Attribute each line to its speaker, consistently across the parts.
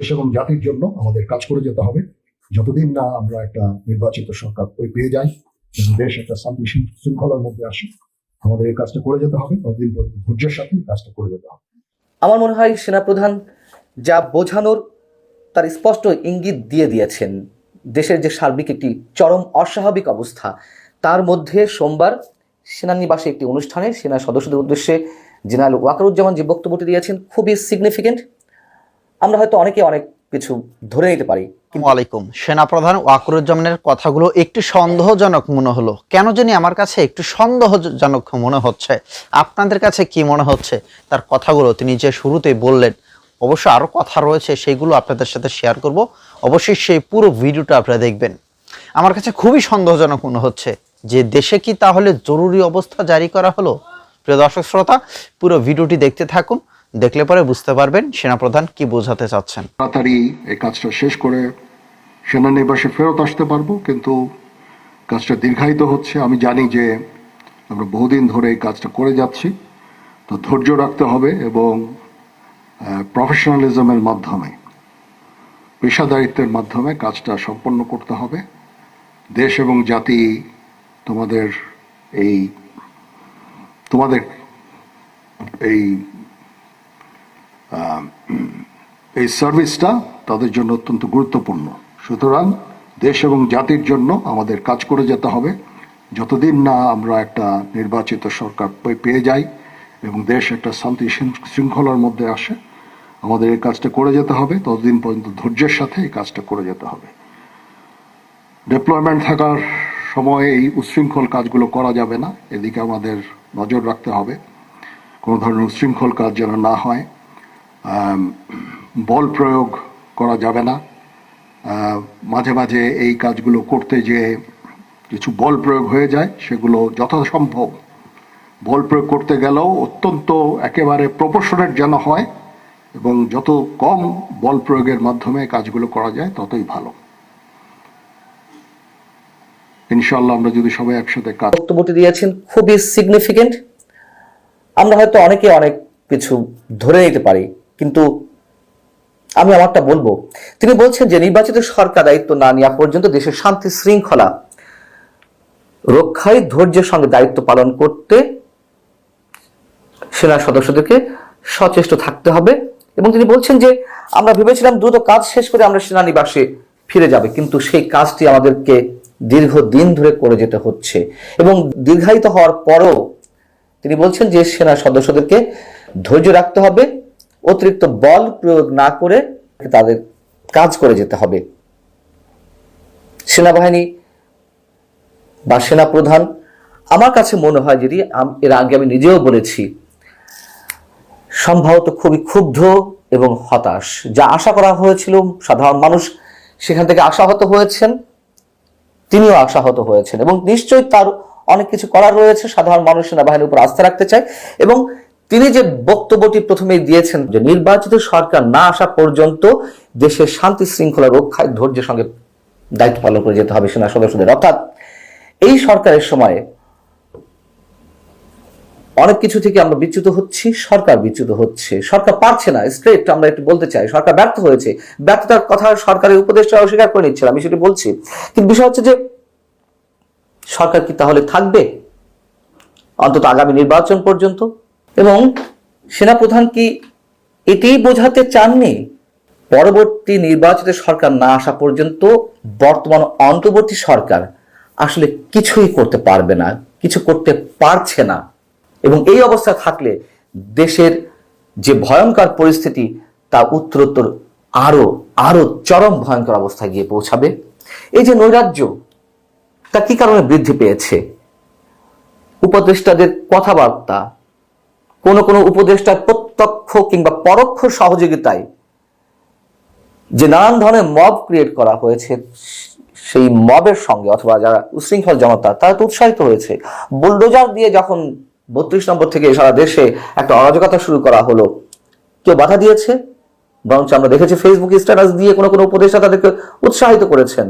Speaker 1: দেশ এবং জাতির জন্য আমাদের কাজ করে যেতে হবে। যতদিন না আমরা একটা নির্বাচিত সরকার পেয়ে যাই দেশ একটা শান্তি শৃঙ্খলার মধ্যে আসে, আমাদের এই কাজটা করে যেতে হবে। ততদিন ধৈর্যের সাথে এই কাজটা করে যেতে হবে।
Speaker 2: আমার মনে হয় সেনাপ্রধান যা বোঝানোর, তার স্পষ্ট ইঙ্গিত দিয়ে দিয়েছেন, দেশের যে সার্বিক একটি চরম অস্বাভাবিক অবস্থা, তার মধ্যে সোমবার সেনানিবাসে একটি অনুষ্ঠানে সেনা সদস্যদের উদ্দেশ্যে জেনারেল ওয়াকারুজ্জামান যে বক্তব্যটি দিয়েছেন, খুবই সিগনিফিকেন্ট আমরা হয়তো অনেকে অনেক কিছু ধরে নিতে পারি
Speaker 3: আলাইকুম সেনাপ্রধান ওয়াকরুজ্জামানের কথাগুলো একটু সন্দেহজনক মনে হলো। কেন জানি আমার কাছে একটু সন্দেহজনক মনে হচ্ছে। আপনাদের কাছে কি মনে হচ্ছে? তার কথাগুলো তিনি যে শুরুতেই বললেন, অবশ্য আরও কথা রয়েছে, সেগুলো আপনাদের সাথে শেয়ার করব। অবশ্যই সেই পুরো ভিডিওটা আপনারা দেখবেন। আমার কাছে খুবই সন্দেহজনক মনে হচ্ছে যে দেশে কি তাহলে জরুরি অবস্থা জারি করা হলো? প্রিয় দর্শক, শ্রোতা, পুরো ভিডিওটি দেখতে থাকুন। দেখলে পরে বুঝতে পারবেন সেনাপ্রধান কি বোঝাতে চাচ্ছেন।
Speaker 1: তাড়াতাড়ি এই কাজটা শেষ করে সেনানিবাসে ফেরত আসতে পারব, কিন্তু কাজটা দীর্ঘায়িত হচ্ছে। আমি জানি যে আমরা বহুদিন ধরে এই কাজটা করে যাচ্ছি। তো ধৈর্য রাখতে হবে এবং প্রফেশনালিজমের মাধ্যমে, পেশাদারিত্বের মাধ্যমে কাজটা সম্পন্ন করতে হবে। দেশ এবং জাতি তোমাদের এই তোমাদের এই এই সার্ভিসটা তাদের জন্য অত্যন্ত গুরুত্বপূর্ণ। সুতরাং দেশ এবং জাতির জন্য আমাদের কাজ করে যেতে হবে। যতদিন না আমরা একটা নির্বাচিত সরকার পেয়ে যাই এবং দেশ একটা শান্তি শৃঙ্খ- শৃঙ্খলার মধ্যে আসে, আমাদের এই কাজটা করে যেতে হবে। ততদিন পর্যন্ত ধৈর্যের সাথে এই কাজটা করে যেতে হবে। ডিপ্লয়মেন্ট থাকার সময় এই উচ্ছৃঙ্খল কাজগুলো করা যাবে না। এদিকে আমাদের নজর রাখতে হবে। কোনো ধরনের উচ্ছৃঙ্খল কাজ যেন না হয়। বল প্রয়োগ করা যাবে না। মাঝে মাঝে এই কাজগুলো করতে যে কিছু বল প্রয়োগ হয়ে যায়, সেগুলো যথাসম্ভব। বল প্রয়োগ করতে গেলেও অত্যন্ত একেবারে প্রপোর্শনেট যেন হয় এবং যত কম বল প্রয়োগের মাধ্যমে কাজগুলো করা যায়, ততই ভালো। ইনশাল্লাহ আমরা যদি সবাই একসাথে কাজ
Speaker 2: বক্তব্যটি দিয়েছেন, খুবই সিগনিফিকেন্ট আমরা হয়তো অনেকে অনেক কিছু ধরে নিতে পারি কিন্তু আমি আমারটা বলব। তিনি বলছেন যে নির্বাচিত সরকার দায়িত্ব না নেওয়া পর্যন্ত দেশের শান্তি শৃঙ্খলা রক্ষায় ধৈর্যের সঙ্গে দায়িত্ব পালন করতে সেনা সদস্যদেরকে সচেষ্ট থাকতে হবে এবং তিনি বলছেন যে আমরা ভেবেছিলাম দ্রুত কাজ শেষ করে আমরা সেনানিবাসে ফিরে যাবে, কিন্তু সেই কাজটি আমাদেরকে দীর্ঘদিন ধরে করে যেতে হচ্ছে এবং দীর্ঘায়িত হওয়ার পরও তিনি বলছেন যে সেনা সদস্যদেরকে ধৈর্য রাখতে হবে। অতিরিক্ত বল প্রয়োগ না করে তাদের কাজ করে যেতে হবে। সেনাবাহিনী বা সেনা প্রধান আমার কাছে মনে হয় যদি এর আগে আমি নিজেও বলেছি, সম্ভবত খুবই ক্ষুব্ধ এবং হতাশ। যা আশা করা হয়েছিল, সাধারণ মানুষ সেখান থেকে আশাহত হয়েছেন, তিনিও আশাহত হয়েছেন এবং নিশ্চয়ই তার অনেক কিছু করার রয়েছে। সাধারণ মানুষ সেনাবাহিনীর উপর আস্থা রাখতে চায় এবং তিনি যে বক্তব্যটি প্রথমেই দিয়েছেন যে নির্বাচিত সরকার না আসা পর্যন্ত দেশের শান্তি শৃঙ্খলা রক্ষায় ধৈর্যের সঙ্গে দায়িত্ব পালন করে যেতে হবে সেনা সদস্যদের। অর্থাৎ এই সরকারের সময়ে অনেক কিছু থেকে আমরা বিচ্যুত হচ্ছি, সরকার বিচ্যুত হচ্ছে, সরকার পারছে না। স্ট্রেট আমরা একটু বলতে চাই, সরকার ব্যর্থ হয়েছে। ব্যর্থতার কথা সরকারের উপদেষ্টা অস্বীকার করে নিচ্ছিল আমি সেটি বলছি। কিন্তু বিষয় হচ্ছে যে সরকার কি তাহলে থাকবে? অন্তত আগামী নির্বাচন পর্যন্ত? এবং সেনাপ্রধান কি এটাই বোঝাতে চাননি? পরবর্তী নির্বাচিত সরকার না আসা পর্যন্ত বর্তমান অন্তর্বর্তী সরকার আসলে কিছুই করতে পারবে না, কিছু করতে পারছে না। এবং এই অবস্থা থাকলে দেশের যে ভয়ঙ্কর পরিস্থিতি তা উত্তরোত্তর আরও আরও চরম ভয়ঙ্কর অবস্থায় গিয়ে পৌঁছাবে। এই যে নৈরাজ্য, তা কি কারণে বৃদ্ধি পেয়েছে? উপদেষ্টাদের কথাবার্তা কোন কোন উপদেষ্টার প্রত্যক্ষ কিংবা পরোক্ষ সহযোগিতায় যে নানান ধরনের মব ক্রিয়েট করা হয়েছে, সেই মবের সঙ্গে অথবা যারা উশৃঙ্খল জনতা, তারা তো উৎসাহিত হয়েছে। বুলডোজার দিয়ে যখন বত্রিশ নম্বর থেকে সারা দেশে একটা অরাজকতা শুরু করা হলো, কেউ বাধা দিয়েছে? বরঞ্চ আমরা দেখেছি ফেসবুক স্ট্যাটাস দিয়ে কোনো কোনো উপদেষ্টা তাদেরকে উৎসাহিত করেছেন।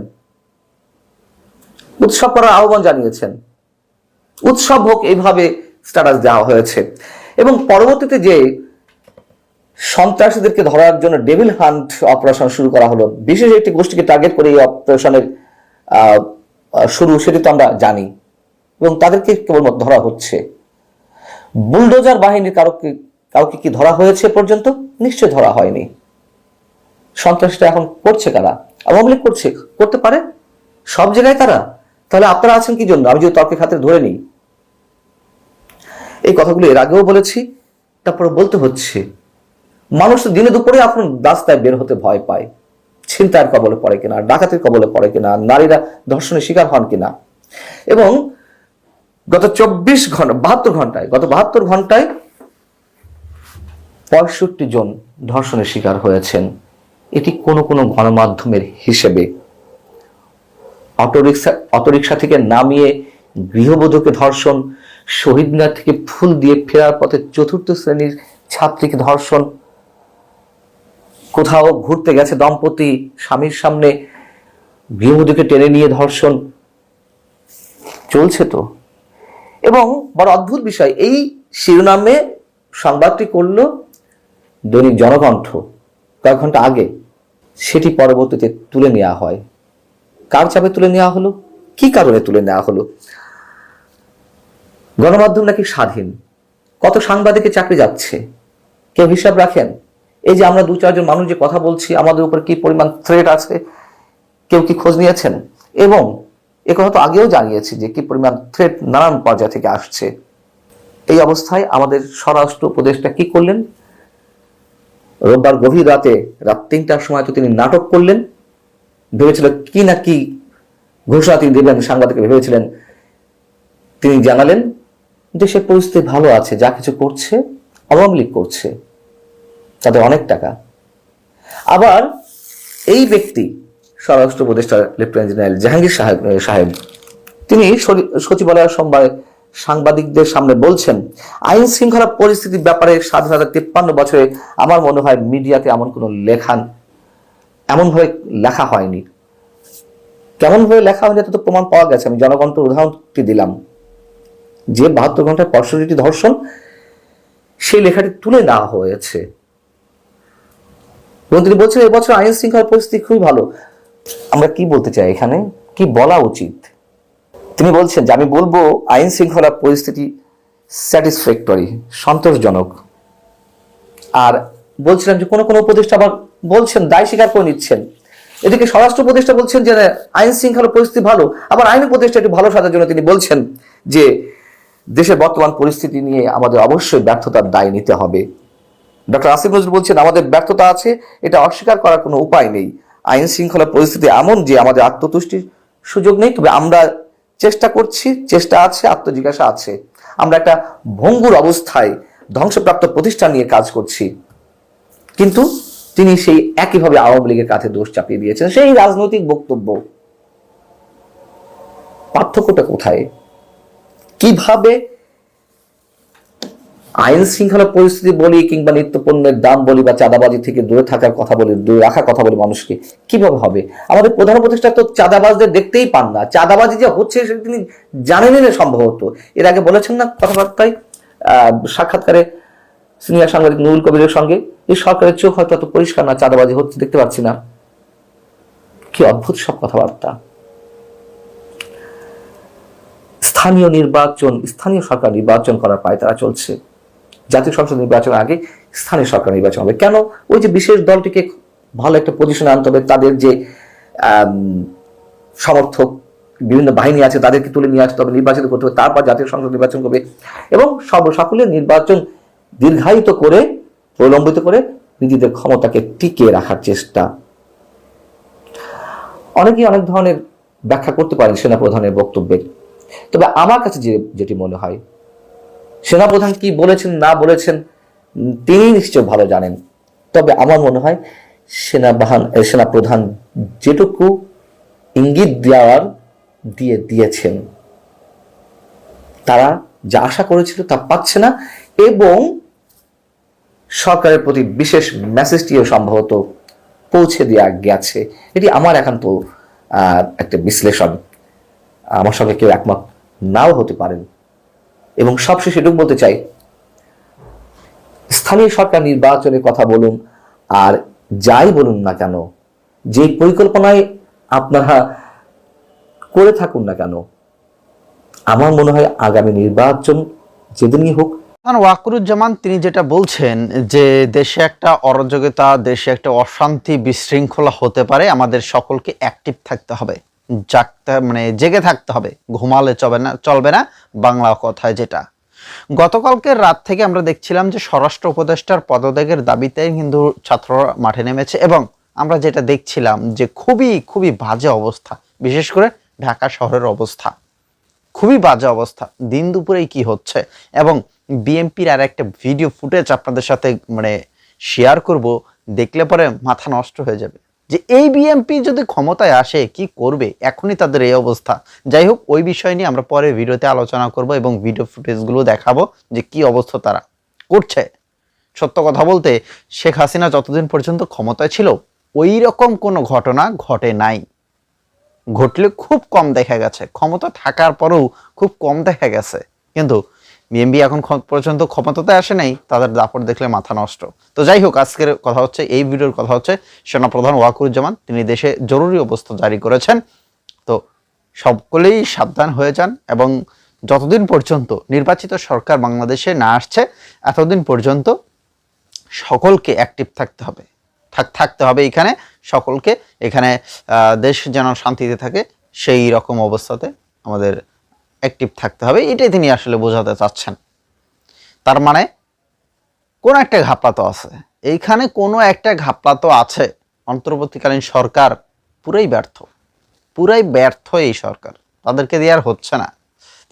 Speaker 2: উৎসব করার আহ্বান জানিয়েছেন। উৎসব হোক এইভাবে স্ট্যাটাস দেওয়া হয়েছে। এবং পরবর্তীতে যে সন্ত্রাসীদেরকে ধরার জন্য ডেভিল হান্ট অপারেশন শুরু করা হলো, বিশেষ একটি গোষ্ঠীকে টার্গেট করে এই অপারেশনের শুরু, সেটি তো আমরা জানি এবং তাদেরকে কেবলমাত্র ধরা হচ্ছে। বুলডোজার বাহিনীর কারোকে কাউকে কি ধরা হয়েছে পর্যন্ত? নিশ্চয় ধরা হয়নি। সন্ত্রাসটা এখন করছে কারা? আওয়ামী লীগ করছে, করতে পারে? সব জায়গায় তারা? তাহলে আপনারা আছেন কি জন্য? আমি যদি তর্কের খাতে ধরে নিই এই কথাগুলো এর আগেও বলেছি তারপরে বলতে হচ্ছে, মানুষ তো দিনে দুপুরে এখন রাস্তায় বের হতে ভয় পায়, ছিনতাইয়ের কবলে পড়ে কিনা, ডাকাতির কবলে পড়ে কিনা, নারীরা ধর্ষণের শিকার হন কিনা। এবং গত চব্বিশ ঘণ্টা বাহাত্তর ঘন্টায়, গত বাহাত্তর ঘন্টায় পঁয়ষট্টি জন ধর্ষণের শিকার হয়েছেন। এটি কোনো কোনো গণমাধ্যমের হিসেবে অটোরিক্সা অটোরিক্সা থেকে নামিয়ে গৃহবধূকে ধর্ষণ শহীদ মিনার থেকে ফুল দিয়ে ফেরার পথে চতুর্থ শ্রেণির ছাত্রীকে ধর্ষণ। কোথাও ঘুরতে গেছে দম্পতি স্বামীর সামনে গৃহবধূকে টেনে নিয়ে ধর্ষণ। চলছে তো। এবং বড় অদ্ভুত বিষয়, এই শিরোনামে সংবাদটি করল দৈনিক জনকণ্ঠ। কয়েক ঘণ্টা আগে সেটি পরবর্তীতে তুলে নেওয়া হয়। কার চাপে তুলে নেওয়া হলো? কি কারণে তুলে নেওয়া হলো? গণমাধ্যম নাকি স্বাধীন? কত সাংবাদিকের চাকরি যাচ্ছে? কেউ হিসাব রাখেন? এই যে আমরা দু চারজন মানুষ যে কথা বলছি, আমাদের উপর কি পরিমাণ থ্রেট আছে? কেউ কি খোঁজ নিয়েছেন? এবং এ কথা তো আগেও জানিয়েছি যে কি পরিমাণ থ্রেট নানান পর্যায় থেকে আসছে। এই অবস্থায় আমাদের স্বরাষ্ট্র উপদেষ্টা কি করলেন? রোববার গভীর রাতে, রাত তিনটার সময় তো তিনি নাটক করলেন। ভেবেছিল কি না কি ঘোষণা তিনি দেবেন সাংবাদিক ভেবেছিলেন। তিনি জানালেন দেশের পরিস্থিতি ভালো আছে, যা কিছু করছে, আওয়ামী লীগ করছে, তাদের অনেক টাকা। আবার এই ব্যক্তি, স্বরাষ্ট্র উপদেষ্টা লেফটেন্যান্ট জেনারেল জাহাঙ্গীর সাহেব সাহেব, তিনি সচিবালয়ের সোমবার সাংবাদিকদের সামনে বলছেন, আইন শৃঙ্খলা পরিস্থিতির ব্যাপারে স্বাধীনতা তিপ্পান্ন বছরে আমার মনে হয় মিডিয়াতে এমন কোনো লেখান এমনভাবে লেখা হয়নি। কেমন ভাবে লেখা হয়নি তো প্রমাণ পাওয়া গেছে। আমি জনগণের উদাহরণটি দিলাম। যে বাহাত্তর ঘন্টায় পঁয়ষট্টি ধর্ষণ, সেই লেখাটি তুলে নেওয়া হয়েছে। এবং তিনি বলছেন, এবছর আইন শৃঙ্খলা পরিস্থিতি খুবই ভালো। আমরা কি বলতে চাই এখানে? কি বলা উচিত? তিনি বলছেন যে, আমি বলব আইন শৃঙ্খলা পরিস্থিতি স্যাটিসফ্যাক্টরি, সন্তোষজনক। আর বলছিলাম যে, কোনো কোনো উপদেষ্টা আবার বলছেন, দায় স্বীকার করে নিচ্ছেন। এদিকে স্বরাষ্ট্র উপদেষ্টা বলছেন যে, আইন শৃঙ্খলা পরিস্থিতি ভালো, আবার আইন উপদেষ্টা একটু ভালো সাজার জন্য তিনি বলছেন যে দেশের বর্তমান পরিস্থিতি নিয়ে আমাদের অবশ্যই ব্যর্থতার দায় নিতে হবে। ডক্টর আসিফ নজরুল বলছেন, আমাদের ব্যর্থতা আছে, এটা অস্বীকার করার কোনো উপায় নেই। আইন শৃঙ্খলা পরিস্থিতি এমন যে আমাদের আত্মতুষ্টির সুযোগ নেই, তবে আমরা চেষ্টা করছি, চেষ্টা আছে, আত্মজিজ্ঞাসা আছে। আমরা একটা ভঙ্গুর অবস্থায় ধ্বংসপ্রাপ্ত প্রতিষ্ঠান নিয়ে কাজ করছি। কিন্তু তিনি সেই একইভাবে আওয়ামী লীগের কাছে দোষ চাপিয়ে দিয়েছেন। সেই রাজনৈতিক বক্তব্য, পার্থক্যটা কোথায়? কীভাবে আইন শৃঙ্খলা পরিস্থিতি বলি কিংবা নিত্য পণ্যের দাম বলি বা চাঁদাবাজি থেকে দূরে থাকার কথা বলি, দূরে রাখার কথা বলি মানুষকে, কীভাবে হবে? আমাদের প্রধান উপদেষ্টা তো চাঁদাবাজদের দেখতেই পান না। চাঁদাবাজি যে হচ্ছে সেটা তিনি জানেনই না সম্ভবত। এর আগে বলেছেন না কথাবার্তায়? সাক্ষাৎকারে সিনিয়র সাংবাদিক নুরুল কবিরের সঙ্গে এই সরকারের চোখ হয়তো পরিষ্কার না, চাঁদাবাজি হচ্ছে, দেখতে পাচ্ছি না। কি অদ্ভুত সব কথাবার্তা। স্থানীয় নির্বাচন, স্থানীয় সরকার নির্বাচন করার পায় তারা চলছে। জাতীয় সংসদ নির্বাচনের আগে স্থানীয় সরকার নির্বাচন হবে। কেন? ওই যে বিশেষ দলটিকে ভালো একটা পজিশনে আনতে হবে, তাদের যে সমর্থক, বিভিন্ন বাহিনী আছে, তাদেরকে তুলে নিয়ে আসতে হবে, নির্বাচিত করতে হবে, তারপর জাতীয় সংসদ নির্বাচন করবে এবং সর্ব সকলের নির্বাচন দীর্ঘায়িত করে, প্রলম্বিত করে নিজেদের ক্ষমতাকে টিকিয়ে রাখার চেষ্টা। অনেকেই অনেক ধরনের ব্যাখ্যা করতে পারেন সেনাপ্রধানের বক্তব্যের। তবে আমার কাছে যে যেটি মনে হয়, সেনাপ্রধান কি বলেছেন, না বলেছেন, তিনি নিশ্চয় ভালো জানেন। তবে আমার মনে হয়, সেনাবাহান সেনাপ্রধান যেটুকু ইঙ্গিত দেওয়ার দিয়ে দিয়েছেন, তারা যা আশা করেছিল তা পাচ্ছে না এবং সরকারের প্রতি বিশেষ মেসেজটিও সম্ভবত পৌঁছে দেওয়া গেছে। এটি আমার একান্ত একটা বিশ্লেষণ। আমার সঙ্গে কেউ একমত নাও হতে পারেন। এবং সবশেষে এটুকু বলতে চাই, স্থানীয় সরকার নির্বাচনের কথা বলুন আর যাই বলুন না কেন, যে পরিকল্পনায় আপনারা করে থাকুন না কেন, আমার মনে হয় আগামী নির্বাচন যেদিনই হোক।
Speaker 3: ওয়াকুরুজ্জামান তিনি যেটা বলছেন যে দেশে একটা অরাজকতা, দেশে একটা অশান্তি বিশৃঙ্খলা হতে পারে, আমাদের সকলকে অ্যাক্টিভ থাকতে হবে। জাগতে মানে জেগে থাকতে হবে। ঘুমালে চলবে না চলবে না, বাংলা কথায় যেটা। গতকালকে রাত থেকে আমরা দেখছিলাম যে স্বরাষ্ট্র উপদেষ্টার পদত্যাগের দাবিতে কিন্তু ছাত্ররা মাঠে নেমেছে এবং আমরা যেটা দেখছিলাম যে খুবই খুবই বাজে অবস্থা। বিশেষ করে ঢাকা শহরের অবস্থা। খুবই বাজে অবস্থা। দিন দুপুরেই কি হচ্ছে? এবং বিএমপির আর একটা ভিডিও ফুটেজ আপনাদের সাথে মানে শেয়ার করব। দেখলে পরে মাথা নষ্ট হয়ে যাবে। যে এই বিএমপি যদি ক্ষমতায় আসে, কি করবে? এখনই তাদের এই অবস্থা। যাই হোক ওই বিষয় নিয়ে আমরা পরে ভিডিওতে আলোচনা করব এবং ভিডিও ফুটেজগুলো দেখাবো যে কি অবস্থা তারা করছে। সত্য কথা বলতে, শেখ হাসিনা যতদিন পর্যন্ত ক্ষমতায় ছিল ওই রকম কোনো ঘটনা ঘটে নাই। ঘটলে খুব কম দেখা গেছে। ক্ষমতা থাকার পরেও খুব কম দেখা গেছে। কিন্তু বিএমবি এখন পর্যন্ত ক্ষমতাতে আসে নাই, তাদের দাপট দেখলে মাথা নষ্ট। তো যাই হোক, আজকের কথা হচ্ছে, এই ভিডিওর কথা হচ্ছে, সেনাপ্রধান ওয়াকুরুজ্জামান, তিনি দেশে জরুরি অবস্থা জারি করেছেন। তো সকলেই সাবধান হয়ে যান এবং যতদিন পর্যন্ত নির্বাচিত সরকার বাংলাদেশে না আসছে, এতদিন পর্যন্ত সকলকে অ্যাক্টিভ থাকতে হবে। থাক থাকতে হবে এখানে, সকলকে। এখানে দেশ যেন শান্তিতে থাকে, সেই রকম অবস্থাতে আমাদের অ্যাক্টিভ থাকতে হবে, এটাই তিনি আসলে বোঝাতে চাচ্ছেন। তার মানে কোনো একটা ঘাপলা তো আছে। এইখানে কোনো একটা ঘাপলা তো আছে। অন্তর্বর্তীকালীন সরকার পুরাই ব্যর্থ। পুরাই ব্যর্থ এই সরকার। তাদেরকে দিয়ে আর হচ্ছে না।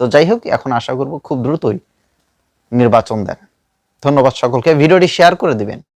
Speaker 3: তো যাই হোক, এখন আশা করব খুব দ্রুতই নির্বাচন দেন। ধন্যবাদ সকলকে। ভিডিওটি শেয়ার করে দিবেন।